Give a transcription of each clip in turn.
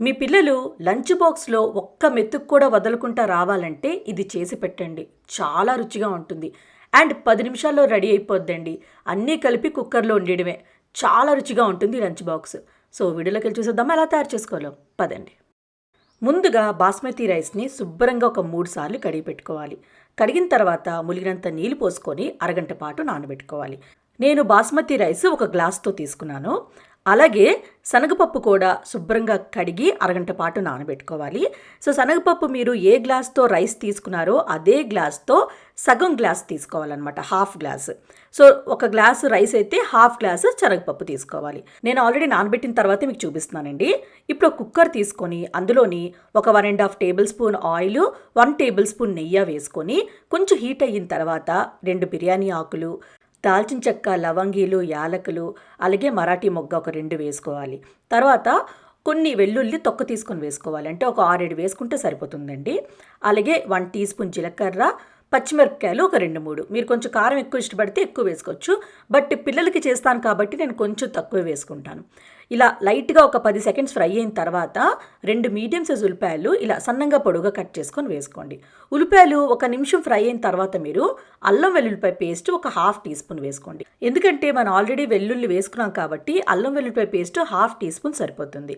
మీ పిల్లలు లంచ్ బాక్స్లో ఒక్క మెతుకు కూడా వదలకుండా రావాలంటే ఇది చేసి పెట్టండి. చాలా రుచిగా ఉంటుంది. అండ్ పది నిమిషాల్లో రెడీ అయిపోద్దండి. అన్నీ కలిపి కుక్కర్లో వండడమే. చాలా రుచిగా ఉంటుంది లంచ్ బాక్స్. సో వీడియోలోకి వెళ్ళి చూసేద్దాం ఎలా తయారు చేసుకోవాలో? పదండి. ముందుగా బాస్మతి రైస్ని శుభ్రంగా ఒక మూడు సార్లు కడిగి పెట్టుకోవాలి. కడిగిన తర్వాత ములిగినంత నీళ్ళు పోసుకొని అరగంట పాటు నానబెట్టుకోవాలి. నేను బాస్మతి రైస్ ఒక గ్లాస్తో తీసుకున్నాను. అలాగే శనగపప్పు కూడా శుభ్రంగా కడిగి అరగంట పాటు నానబెట్టుకోవాలి. సో శనగపప్పు మీరు ఏ గ్లాస్తో రైస్ తీసుకున్నారో అదే గ్లాస్తో సగం గ్లాస్ తీసుకోవాలన్నమాట హాఫ్ గ్లాస్. సో ఒక గ్లాస్ రైస్ అయితే హాఫ్ గ్లాస్ శనగపప్పు తీసుకోవాలి. నేను ఆల్రెడీ నానబెట్టిన తర్వాత మీకు చూపిస్తున్నానండి. ఇప్పుడు కుక్కర్ తీసుకొని అందులోని ఒక one and half tablespoon oil one tablespoon నెయ్యి వేసుకొని కొంచెం హీట్ అయిన తర్వాత రెండు బిర్యానీ ఆకులు దాల్చిన చెక్క లవంగీలు యాలకులు అలాగే మరాఠీ మొగ్గ ఒక రెండు వేసుకోవాలి. తర్వాత కొన్ని వెల్లుల్లి తొక్క తీసుకొని వేసుకోవాలి. అంటే ఒక ఆరేడు వేసుకుంటే సరిపోతుందండి. అలాగే వన్ టీ స్పూన్ జీలకర్ర పచ్చిమిరపకాయలు ఒక రెండు మూడు. మీరు కొంచెం కారం ఎక్కువ ఇష్టపడితే ఎక్కువ వేసుకోవచ్చు. బట్ పిల్లలకి చేస్తాను కాబట్టి నేను కొంచెం తక్కువ వేసుకుంటాను. ఇలా లైట్గా ఒక పది సెకండ్స్ ఫ్రై అయిన తర్వాత రెండు మీడియం సైజ్ ఉల్లిపాయలు ఇలా సన్నంగా పొడుగా కట్ చేసుకొని వేసుకోండి. ఉల్లిపాయలు ఒక నిమిషం ఫ్రై అయిన తర్వాత మీరు అల్లం వెల్లుల్లిపాయ పేస్ట్ ఒక హాఫ్ టీ స్పూన్ వేసుకోండి. ఎందుకంటే మనం ఆల్రెడీ వెల్లుల్లి వేసుకున్నాం కాబట్టి అల్లం వెల్లుల్లిపాయ పేస్ట్ హాఫ్ టీ స్పూన్ సరిపోతుంది.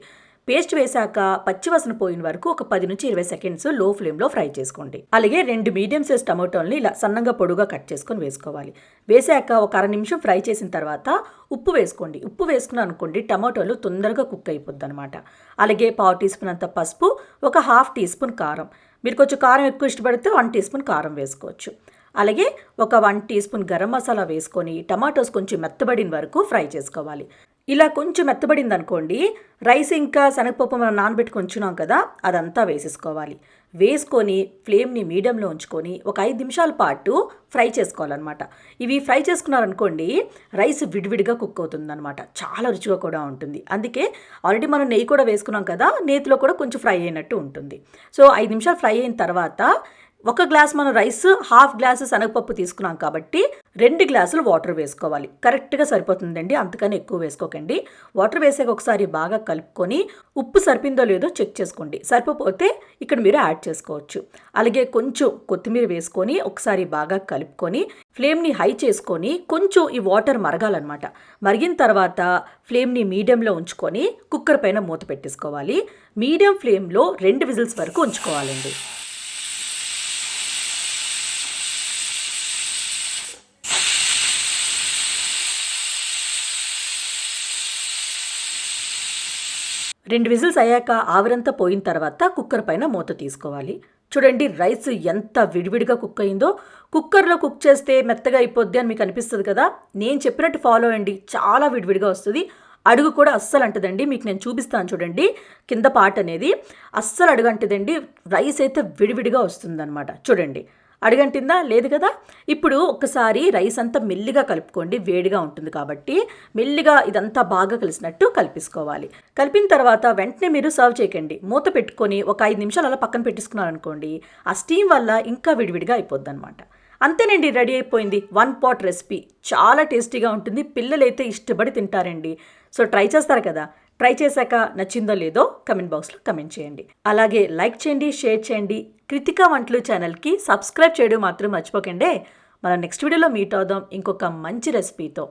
పేస్ట్ వేశాక పచ్చివాసన పోయిన వరకు ఒక పది నుంచి ఇరవై సెకండ్స్లో ఫ్లేమ్లో ఫ్రై చేసుకోండి. అలాగే రెండు మీడియం సైజ్ టమాటోల్ని ఇలా సన్నంగా పొడుగా కట్ చేసుకొని వేసుకోవాలి. వేసాక ఒక అర నిమిషం ఫ్రై చేసిన తర్వాత ఉప్పు వేసుకోండి. ఉప్పు వేసుకుని అనుకోండి టమాటోలు తొందరగా కుక్ అయిపోద్ది అనమాట అలాగే పావు టీ స్పూన్ అంత పసుపు ఒక హాఫ్ టీ స్పూన్ కారం. మీరు కొంచెం కారం ఎక్కువ ఇష్టపడితే వన్ టీ స్పూన్ కారం వేసుకోవచ్చు. అలాగే ఒక one teaspoon garam masala వేసుకొని టమాటోస్ కొంచెం మెత్తబడిన వరకు ఫ్రై చేసుకోవాలి. ఇలా కొంచెం మెత్తబడింది అనుకోండి రైస్ ఇంకా శనగపప్పు మనం నానబెట్టుకొని ఉంచున్నాం కదా అదంతా వేసేసుకోవాలి. వేసుకొని ఫ్లేమ్ని మీడియంలో ఉంచుకొని ఒక ఐదు నిమిషాల పాటు ఫ్రై చేసుకోవాలన్నమాట. ఇవి ఫ్రై చేసుకున్నారనుకోండి రైస్ విడివిడిగా కుక్ అవుతుందన్నమాట. చాలా రుచిగా కూడా ఉంటుంది. అందుకే ఆల్రెడీ మనం నెయ్యి కూడా వేసుకున్నాం కదా నేతిలో కూడా కొంచెం ఫ్రై అయినట్టు ఉంటుంది. సో ఐదు నిమిషాలు ఫ్రై అయిన తర్వాత ఒక గ్లాస్ మనం రైస్ హాఫ్ గ్లాసు శనగపప్పు తీసుకున్నాం కాబట్టి రెండు గ్లాసులు వాటర్ వేసుకోవాలి. కరెక్ట్గా సరిపోతుందండి. అంతకని ఎక్కువ వేసుకోకండి. వాటర్ వేసాక ఒకసారి బాగా కలుపుకొని ఉప్పు సరిపిందో లేదో చెక్ చేసుకోండి. సరిపోతే ఇక్కడ మీరు యాడ్ చేసుకోవచ్చు. అలాగే కొంచెం కొత్తిమీర వేసుకొని ఒకసారి బాగా కలుపుకొని ఫ్లేమ్ని హై చేసుకొని కొంచెం ఈ వాటర్ మరగాలన్నమాట. మరిగిన తర్వాత ఫ్లేమ్ని మీడియంలో ఉంచుకొని కుక్కర్ పైన మూత పెట్టేసుకోవాలి. మీడియం ఫ్లేమ్లో రెండు విజిల్స్ వరకు ఉంచుకోవాలండి. రెండు విజిల్స్ అయ్యాక ఆవిరంతా పోయిన తర్వాత కుక్కర్ పైన మూత తీసుకోవాలి. చూడండి రైస్ ఎంత విడివిడిగా కుక్ అయిందో. కుక్కర్లో కుక్ చేస్తే మెత్తగా అయిపోద్ది అని మీకు అనిపిస్తుంది కదా? నేను చెప్పినట్టు ఫాలో అండి చాలా విడివిడిగా వస్తుంది. అడుగు కూడా అస్సలు అంటదండి. మీకు నేను చూపిస్తాను చూడండి కింద పాట అనేది. అస్సలు అడుగు అంటదండి రైస్ అయితే విడివిడిగా వస్తుందన్నమాట. చూడండి అడిగంటిందా? లేదు కదా? ఇప్పుడు ఒక్కసారి రైస్ అంతా మెల్లిగా కలుపుకోండి. వేడిగా ఉంటుంది కాబట్టి మెల్లిగా ఇదంతా బాగా కలిసినట్టు కలిపేసుకోవాలి. కలిపిన తర్వాత వెంటనే మీరు సర్వ్ చేయకండి. మూత పెట్టుకొని ఒక ఐదు నిమిషాలు అలా పక్కన పెట్టేసుకున్నారనుకోండి ఆ స్టీమ్ వల్ల ఇంకా విడివిడిగా అయిపోద్ది అనమాట అంతేనండి రెడీ అయిపోయింది. One pot recipe. చాలా టేస్టీగా ఉంటుంది. పిల్లలైతే ఇష్టపడి తింటారండి. సో ట్రై చేస్తారు కదా? ట్రై చేశాక నచ్చిందో లేదో కమెంట్ బాక్స్లో కమెంట్ చేయండి. అలాగే లైక్ చేయండి షేర్ చేయండి. కృతిక వంటలు ఛానల్కి సబ్స్క్రైబ్ చేయడం మాత్రం మర్చిపోకండి. మనం నెక్స్ట్ వీడియోలో మీట్ అవుదాం. ఇంకొక మంచి రెసిపీతో.